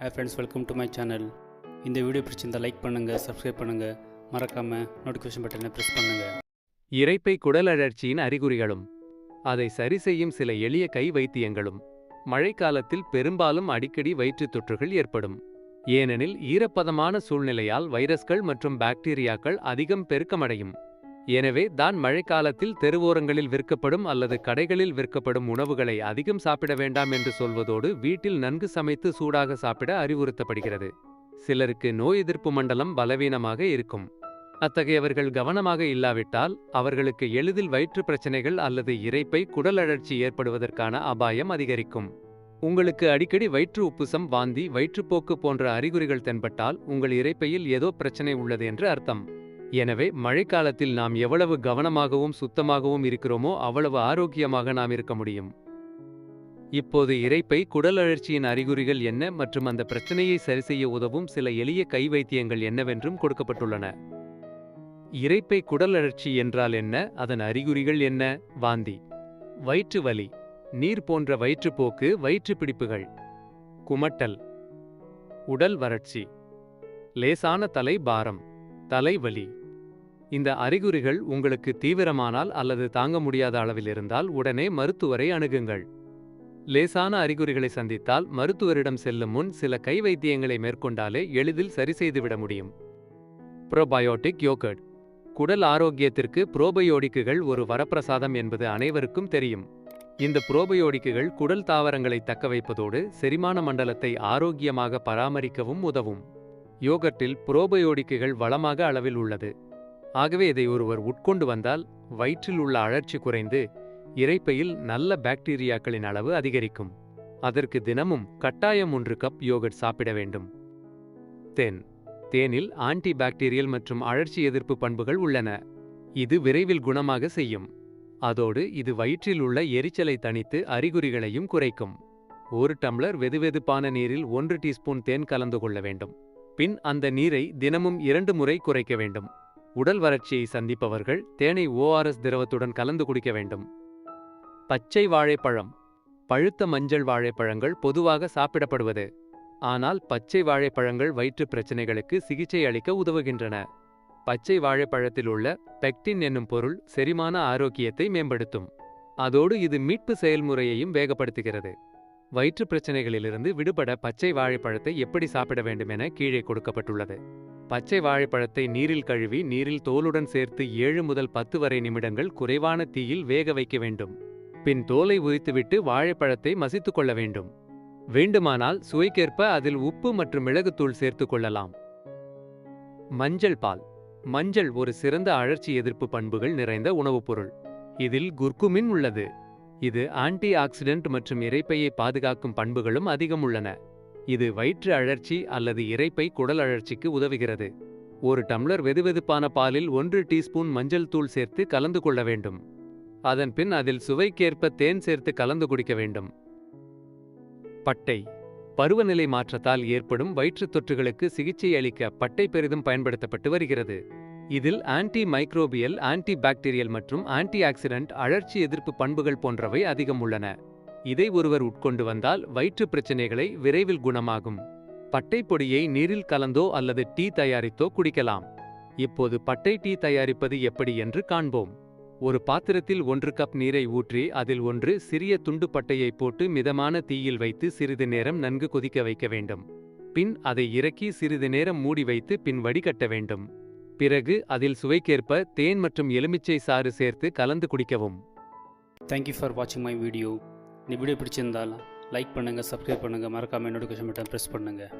Hey friends welcome to my channel இந்த video பிடிச்சிருந்தால் like பண்ணுங்கள் சப்ஸ்கிரைப் பண்ணுங்கள் மறக்காமல் நோட்டிஃபிகேஷன் பட்டனை ப்ரெஸ் பண்ணுங்கள் குடல் அறற்சியின் அறிகுறிகளும் அதை சரி செய்யும் சில எளிய கை வைத்தியங்களும் மழைக்காலத்தில் பெரும்பாலும் அடிக்கடி வயிற்றுத் தொற்றுகள் ஏற்படும். ஏனெனில் ஈரப்பதமான சூழ்நிலையால் வைரஸ்கள் மற்றும் பாக்டீரியாக்கள் அதிகம் பெருக்கமடையும். எனவே தான் மழைக்காலத்தில் தெருவோரங்களில் விற்கப்படும் அல்லது கடைகளில் விற்கப்படும் உணவுகளை அதிகம் சாப்பிட வேண்டாம் என்று சொல்வதோடு வீட்டில் நன்கு சமைத்து சூடாக சாப்பிட அறிவுறுத்தப்படுகிறது. சிலருக்கு நோய் எதிர்ப்பு மண்டலம் பலவீனமாக இருக்கும். அத்தகையவர்கள் கவனமாக இல்லாவிட்டால் அவர்களுக்கு எளிதில் வயிற்று பிரச்சனைகள் அல்லது இரைப்பை குடலழற்சி ஏற்படுவதற்கான அபாயம் அதிகரிக்கும். உங்களுக்கு அடிக்கடி வயிற்று உப்புசம் வாந்தி வயிற்றுப்போக்கு போன்ற அறிகுறிகள் தென்பட்டால் உங்கள் இரைப்பையில் ஏதோ பிரச்சனை உள்ளது என்று அர்த்தம். எனவே மழைக்காலத்தில் நாம் எவ்வளவு கவனமாகவும் சுத்தமாகவும் இருக்கிறோமோ அவ்வளவு ஆரோக்கியமாக நாம் இருக்க முடியும். இப்போது இரைப்பை குடலழற்சியின் அறிகுறிகள் என்ன மற்றும் அந்த பிரச்சனையை சரிசெய்ய உதவும் சில எளிய கை வைத்தியங்கள் என்னவென்றும் கொடுக்கப்பட்டுள்ளன. இரைப்பை குடலழற்சி என்றால் என்ன? அதன் அறிகுறிகள் என்ன? வாந்தி. வயிற்று வலி. நீர் போன்ற வயிற்றுப்போக்கு வயிற்றுப் பிடிப்புகள் குமட்டல். உடல் வறட்சி. லேசான தலை பாரம். தலைவலி. இந்த அறிகுறிகள் உங்களுக்கு தீவிரமானால் அல்லது தாங்க முடியாத அளவில் இருந்தால் உடனே மருத்துவரை அணுகுங்கள். லேசான அறிகுறிகளை சந்தித்தால் மருத்துவரிடம் செல்லும் முன் சில கை வைத்தியங்களை மேற்கொண்டாலே எளிதில் சரிசெய்துவிட முடியும். Probiotic yogurt. குடல் ஆரோக்கியத்திற்கு புரோபயோடிக்குகள் ஒரு வரப்பிரசாதம் என்பது அனைவருக்கும் தெரியும். இந்த புரோபயோடிக்குகள் குடல் தாவரங்களை தக்கவைப்பதோடு செரிமான மண்டலத்தை ஆரோக்கியமாக பராமரிக்கவும் உதவும். யோகர்ட்டில் புரோபயோடிக்குகள் வளமாக அளவில் உள்ளது. ஆகவே இதை ஒருவர் உட்கொண்டு வந்தால் வயிற்றில் உள்ள அழற்சி குறைந்து இரைப்பையில் நல்ல பாக்டீரியாக்களின் அளவு அதிகரிக்கும். அதற்கு தினமும் கட்டாயம் ஒன்று கப் யோகட் சாப்பிட வேண்டும். தேன் தேனில் ஆன்டி பாக்டீரியல் மற்றும் அழற்சி எதிர்ப்பு பண்புகள் உள்ளன. இது விரைவில் குணமாக செய்யும். அதோடு இது வயிற்றில் உள்ள எரிச்சலை தணித்து அறிகுறிகளையும் குறைக்கும். ஒரு டம்ளர் வெதுவெதுப்பான நீரில் ஒன்று டீஸ்பூன் தேன் கலந்து கொள்ள வேண்டும். பின் அந்த நீரை தினமும் இரண்டு முறை குறைக்க வேண்டும். உடல் வறட்சியை சந்திப்பவர்கள் தேனை ஓஆர்எஸ் திரவத்துடன் கலந்து குடிக்க வேண்டும். பச்சை வாழைப்பழம் பழுத்த மஞ்சள் வாழைப்பழங்கள் பொதுவாக சாப்பிடப்படுவது. ஆனால் பச்சை வாழைப்பழங்கள் வயிற்றுப் பிரச்சினைகளுக்கு சிகிச்சை அளிக்க உதவுகின்றன. பச்சை வாழைப்பழத்தில் உள்ள பெக்டின் என்னும் பொருள் செரிமான ஆரோக்கியத்தை மேம்படுத்தும். அதோடு இது மீட்பு செயல்முறையையும் வேகப்படுத்துகிறது. வயிற்றுப் பிரச்சனைகளிலிருந்து விடுபட பச்சை வாழைப்பழத்தை எப்படி சாப்பிட வேண்டும் என கீழே கொடுக்கப்பட்டுள்ளது. பச்சை வாழைப்பழத்தை நீரில் கழுவி நீரில் தோலுடன் சேர்த்து ஏழு முதல் பத்து வரை நிமிடங்கள் குறைவான தீயில் வேக வைக்க வேண்டும். பின் தோலை உரித்துவிட்டு வாழைப்பழத்தை மசித்துக் கொள்ள வேண்டும். வேண்டுமானால் சுவைக்கேற்ப அதில் உப்பு மற்றும் மிளகுத்தூள் சேர்த்துக் கொள்ளலாம். மஞ்சள் பால். மஞ்சள் ஒரு சிறந்த அழற்சி எதிர்ப்பு பண்புகள் நிறைந்த உணவுப் பொருள். இதில் குர்குமின் உள்ளது. இது ஆன்டி ஆக்சிடென்ட் மற்றும் இறைப்பையை பாதுகாக்கும் பண்புகளும் அதிகம் உள்ளன. இது வயிற்று அழற்சி அல்லது இரைப்பை குடல் அழற்சிக்கு உதவுகிறது. ஒரு டம்ளர் வெதுவெதுப்பான பாலில் ஒன்று டீஸ்பூன் மஞ்சள் தூள் சேர்த்து கலந்து கொள்ள வேண்டும். அதன் பின் அதில் சுவைக்கேற்ப தேன் சேர்த்து கலந்து குடிக்க வேண்டும். பட்டை. பருவநிலை மாற்றத்தால் ஏற்படும் வயிற்றுத் தொற்றுகளுக்கு சிகிச்சை அளிக்க பட்டை பெரிதும் பயன்படுத்தப்பட்டு வருகிறது. இதில் ஆன்டி மைக்ரோபியல் ஆன்டி பாக்டீரியல் மற்றும் ஆன்டி ஆக்சிடென்ட் அழற்சி எதிர்ப்பு பண்புகள் போன்றவை அதிகம் உள்ளன. இதை ஒருவர் உட்கொண்டு வந்தால் வயிற்றுப் பிரச்சனைகளை விரைவில் குணமாகும். பட்டை பொடியை நீரில் கலந்தோ அல்லது டீ தயாரித்தோ குடிக்கலாம். இப்போது பட்டை டீ தயாரிப்பது எப்படி என்று காண்போம். ஒரு பாத்திரத்தில் ஒன்று கப் நீரை ஊற்றி அதில் ஒன்று சிறிய துண்டு பட்டையை போட்டு மிதமான தீயில் வைத்து சிறிது நேரம் நன்கு கொதிக்க வைக்க வேண்டும். பின் அதை இறக்கி சிறிது நேரம் மூடி வைத்து பின் வடிகட்ட வேண்டும். பிறகு அதில் சுவைக்கேற்ப தேன் மற்றும் எலுமிச்சை சாறு சேர்த்து கலந்து குடிக்கவும். தேங்க்யூ ஃபார் வாட்சிங் மை வீடியோ இந்த வீடியோ பிடிச்சிருந்தால் லைக் பண்ணுங்கள் சப்ஸ்கிரைப் பண்ணுங்கள் மறக்காமல் நோட்டிஃபிகேஷன் பட்டன் ப்ரெஸ் பண்ணுங்கள்